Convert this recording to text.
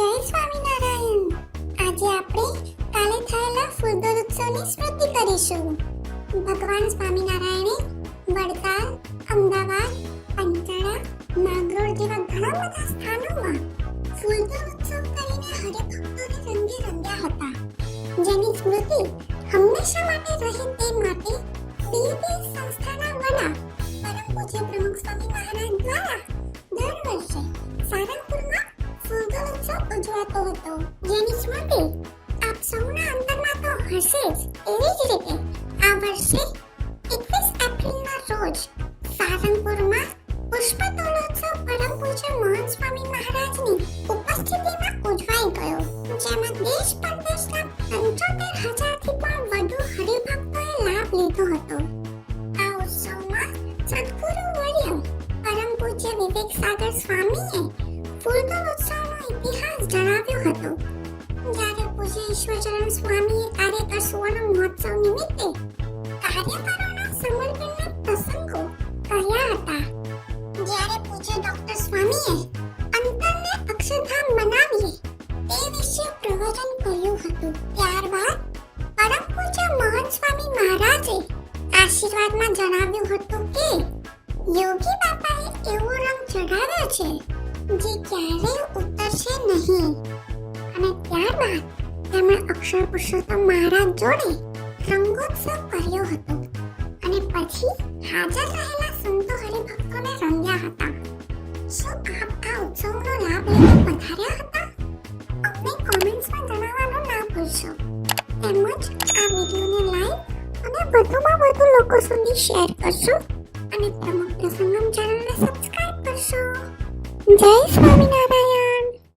જય સ્વામિનારાયણ. આજે આપણે કાલે થયેલા ફૂલદોર ઉત્સવની સ્મૃતિ કરીશું. ભગવાન સ્વામિનારાયણે વડતાલ, અમદાવાદ પંચાળા નાગરોળ જેવા ઘણા બધા સ્થાનોમાં ફૂલદોર ઉત્સવ કરીને હરિભક્તોને રંગે રંગ્યા હતા. જેની સ્મૃતિ હંમેશા માટે રહે તે માટે બીબી સંસ્થાના વડા, પરમ પૂજ્ય પ્રમુખ સ્વામી મહારાજ દ્વારા ઉત્સવ ઉજવાતો હતો. જેની સ્મૃતિ આપ સૌના અંતરમાં તો હશે જ. એવી જ રીતે આ વર્ષે એકવીસ એપ્રિલના રોજ સારંગપુરમાં પુષ્પતોલોત્સવ પરમ પૂજ્ય મહંત સ્વામી મહારાજની ઉપસ્થિતિમાં ઉજવાઈ ગયો. જેમાં દેશ પરદેશના પંચોતેર હજારથી પણ વધુ હરિભક્તોએ લાભ લીધો હતો. આ ઉત્સવમાં સદગુરુ વર્ય પરમ પૂજ્ય વિવેક સાગર સ્વામીએ ફૂલદોલ ઇતિહાસ જણાવ્યો હતો જ્યારે પૂજ્ય ઈશ્વરચરણ સ્વામીએ કાર્યકર સુવર્ણ મહોત્સવ નિમિત્તે કાર્યકરોના સમર્પણના પ્રસંગો કહ્યા હતા જ્યારે પૂજ્ય ડોક્ટર સ્વામીએ અંતરને અક્ષરધામ બનાવીએ તે વિશે પ્રવચન કર્યું હતું ત્યારબાદ પરમ પૂજ્ય મહંત સ્વામી મહારાજે આશીર્વાદમાં જણાવ્યું હતું કે, યોગી બાપાએ એવો રંગ ચઢાવ્યો છે જે ક્યારેય ઉતરશે નહીં. અને ત્યારબાદ તેમણે અક્ષર પુરુષોત્તમ મહારાજ જોડે રંગોત્સવ કર્યો હતો. અને પછી હાજર રહેલા સંતો હરિભક્તોને રંગ્યા હતા. શું આપ આ ઉત્સવનો લાભ લેવા પધાર્યા હતા? અમને કોમેન્ટ્સમાં જણાવવાનું ના ભૂલશો. તેમજ આ વિડીયોને લાઈક અને વધુમાં વધુ લોકો સુધી શેર કરશો. અને પ્રમુખ પ્રસંગમ ચેનલને સબસ્ક્રાઇબ કરશો જય સ્વામિનારાયણ